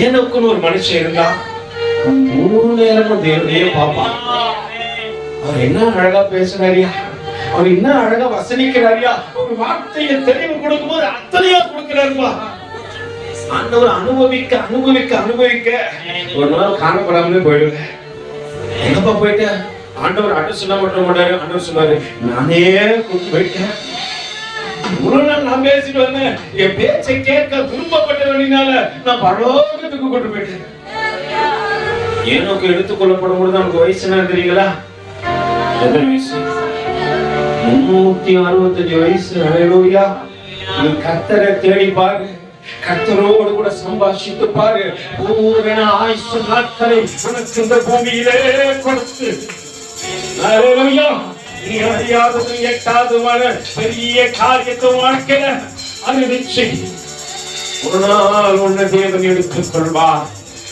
ஏனோக்குன்னு ஒரு மனுஷன் இருந்தா மூணு நேரமும் தேவனையே பார்ப்பான். அவர் என்ன அழகா பேசுறாரியா அவர் என்ன அழகா வசனிக்கிறாரியா? ஒரு வார்த்தையை தெளிவு கொடுக்கும்போது அத்தனையா கொடுக்கிறாருப்பா ஆண்டவர் அனுபவிக்க அனுபவிக்க அனுபவிக்க ஒரு நாள் காணப்படாமலே போயிடுவேன். எங்கப்பா போயிட்டேன் ஆண்டவர் அட்டு சொல்ல மட்டும் மாட்டாரு ஆண்டவர் சொன்னாரு. நானே போயிட்டேன். இவ்வளவு நாள் நான் பேசிட்டு வந்தேன். என் பேச்சை கேட்க விரும்பப்பட்டவனால நான் பரலோகத்துக்கு கொண்டு போயிட்டேன். ஏனோக்கு எடுத்துக்கொள்ளப்படும் பொழுது நமக்கு வயசு என்ன தெரியுங்களா? எத்தனை வயசு? முன்னூத்தி அறுபத்தஞ்சு வயசு. அலையிலூயா நீ கத்தரை தேடி பாரு. கத்தரோடு கூட சம்பாஷித்து பாரு. பூரண ஆயுசு நாட்களை உனக்கு இந்த பூமியிலே கொடுத்து. நீ அறியாதது எட்டாதமான பெரிய காரியத்தை வாழ்க்கையில அது நிச்சயம் ஒரு நாள் உன்னை தேவன் எடுத்துக் கொள்வார்